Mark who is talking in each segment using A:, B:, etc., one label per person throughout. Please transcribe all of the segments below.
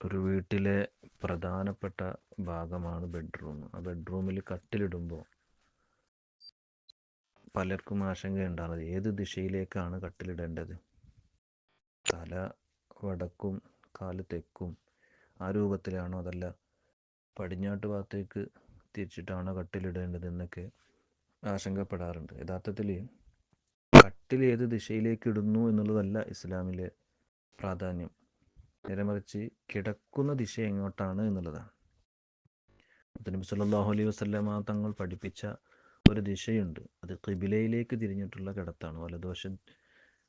A: ഒരു വീട്ടിലെ പ്രധാനപ്പെട്ട ഭാഗമാണ് ബെഡ്റൂം ആ ബെഡ്റൂമിൽ കട്ടിലിടുമ്പോൾ പലർക്കും ആശങ്കയുണ്ടാകുന്നത്. ഏത് ദിശയിലേക്കാണ് കട്ടിലിടേണ്ടത്? തല വടക്കും കാൽ തെക്കും ആ രൂപത്തിലാണോ? അതല്ല പടിഞ്ഞാട്ട് ഭാഗത്തേക്ക് തിരിച്ചിട്ടാണോ കട്ടിലിടേണ്ടത് എന്നൊക്കെ ആശങ്കപ്പെടാറുണ്ട്. യഥാർത്ഥത്തിൽ കട്ടിൽ ഏത് ദിശയിലേക്ക് ഇടുന്നു എന്നുള്ളതല്ല ഇസ്ലാമിലെ പ്രാധാന്യം. നേരെ മറിച്ച് കിടക്കുന്ന ദിശ എങ്ങോട്ടാണ് എന്നുള്ളതാണ്. നബി സല്ലല്ലാഹു അലൈഹി വസല്ലമ തങ്ങൾ പഠിപ്പിച്ച ഒരു ദിശയുണ്ട്. അത് കിബിലയിലേക്ക് തിരിഞ്ഞിട്ടുള്ള കിടത്താണ്. വലതുവശ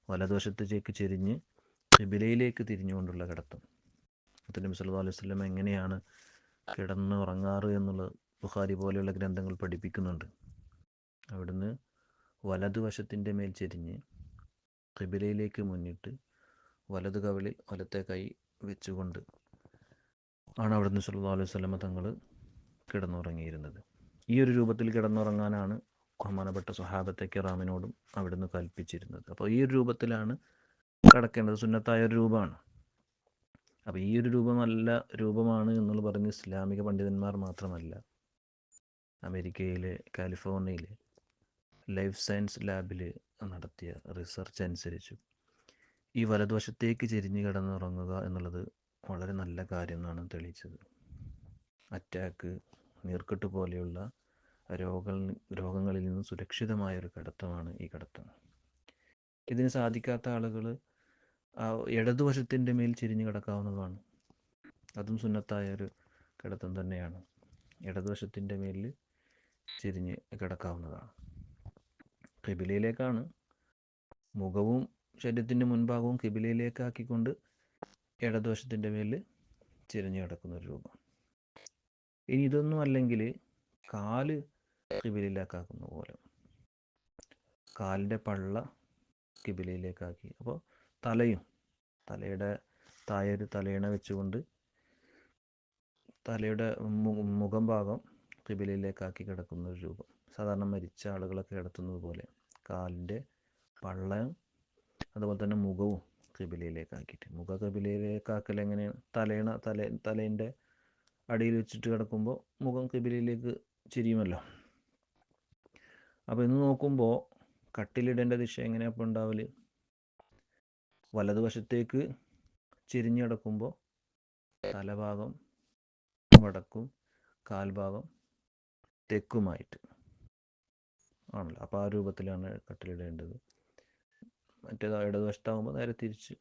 A: വലതുവശത്തേക്ക് ചെരിഞ്ഞ് കിബിലയിലേക്ക് തിരിഞ്ഞുകൊണ്ടുള്ള കിടത്തം. നബി സല്ലല്ലാഹു അലൈഹി വസല്ലമ എങ്ങനെയാണ് കിടന്ന് ഉറങ്ങാറ് എന്നുള്ള ബുഖാരി പോലെയുള്ള ഗ്രന്ഥങ്ങൾ പഠിപ്പിക്കുന്നുണ്ട്. അവിടുന്ന് വലതുവശത്തിന്റെ മേൽ ചെരിഞ്ഞ് കിബിലയിലേക്ക് മുന്നിട്ട് വലതു കവിളിൽ വലത്തെ കൈ വെച്ചുകൊണ്ട് ആണ് അവിടുന്ന് സല്ലല്ലാഹു അലൈഹി സ്വലമ തങ്ങൾ കിടന്നുറങ്ങിയിരുന്നത്. ഈ ഒരു രൂപത്തിൽ കിടന്നുറങ്ങാനാണ് ബഹുമാനപ്പെട്ട സ്വഹാബത്തെ കിറാമിനോടും അവിടുന്ന് കൽപ്പിച്ചിരുന്നത്. അപ്പോൾ ഈ ഒരു രൂപത്തിലാണ് കിടക്കേണ്ടത്. സുന്നത്തായ ഒരു രൂപമാണ്. അപ്പോൾ ഈ ഒരു രൂപം നല്ല രൂപമാണ് എന്നുള്ള പറഞ്ഞ് ഇസ്ലാമിക പണ്ഡിതന്മാർ മാത്രമല്ല അമേരിക്കയിലെ കാലിഫോർണിയയിലെ ലൈഫ് സയൻസ് ലാബിൽ നടത്തിയ റിസർച്ച് അനുസരിച്ച് ഈ വലതുവശത്തേക്ക് ചെരിഞ്ഞ് കിടന്നുറങ്ങുക എന്നുള്ളത് വളരെ നല്ല കാര്യം എന്നാണ് തെളിയിച്ചത്. അറ്റാക്ക് നീർക്കെട്ട് പോലെയുള്ള രോഗ രോഗങ്ങളിൽ നിന്നും സുരക്ഷിതമായ ഒരു കിടത്തമാണ് ഈ കിടത്തം. ഇതിന് സാധിക്കാത്ത ആളുകൾ ഇടതുവശത്തിന്റെ മേൽ ചിരിഞ്ഞു കിടക്കാവുന്നതാണ്. അതും സുന്നത്തായ ഒരു കിടത്തം തന്നെയാണ്. ഇടതുവശത്തിന്റെ മേലിൽ ചിരിഞ്ഞ് കിടക്കാവുന്നതാണ്. കിബിലയിലേക്കാണ് മുഖവും ശരീരത്തിന്റെ മുൻഭാഗവും കിബിലയിലേക്കാക്കിക്കൊണ്ട് ഇടദോഷത്തിന്റെ മേലിൽ ചിരിഞ്ഞു കിടക്കുന്ന ഒരു രൂപം. ഇനി ഇതൊന്നും അല്ലെങ്കിൽ കാൽ കിബിലയിലേക്കാക്കുന്ന പോലെ. കാലിന്റെ പള്ള കിബിലയിലേക്കാക്കി. അപ്പോൾ തലയും തലയുടെ തായൊരു തലയിണ വെച്ചുകൊണ്ട് തലയുടെ മുഖം ഭാഗം കിബിലയിലേക്കാക്കി കിടക്കുന്ന ഒരു രൂപം. സാധാരണ മരിച്ച ആളുകളൊക്കെ കിടത്തുന്നത് പോലെ കാലിന്റെ പള്ളയും അതുപോലെ തന്നെ മുഖവും കബിലയിലേക്കാക്കിയിട്ട്. മുഖ കബിലയിലേക്കാക്കൽ എങ്ങനെയാണ് തലയിണ തല തലേന്റെ അടിയിൽ വെച്ചിട്ട് കിടക്കുമ്പോൾ മുഖം കബിലയിലേക്ക് ചിരിയുമല്ലോ. അപ്പോൾ ഇന്ന് നോക്കുമ്പോൾ കട്ടിലിടേണ്ട ദിശ എങ്ങനെയാണ് അപ്പോൾ ഉണ്ടാവൽ? വലതുവശത്തേക്ക് ചിരിഞ്ഞു കിടക്കുമ്പോൾ തലഭാഗം വടക്കും കാൽഭാഗം തെക്കുമായിട്ട് ആണല്ലോ. അപ്പോൾ ആ രൂപത്തിലാണ് കട്ടിലിടേണ്ടത്. മറ്റേത് ഇടതുവശത്താകുമ്പോൾ നേരെ തിരിച്ച്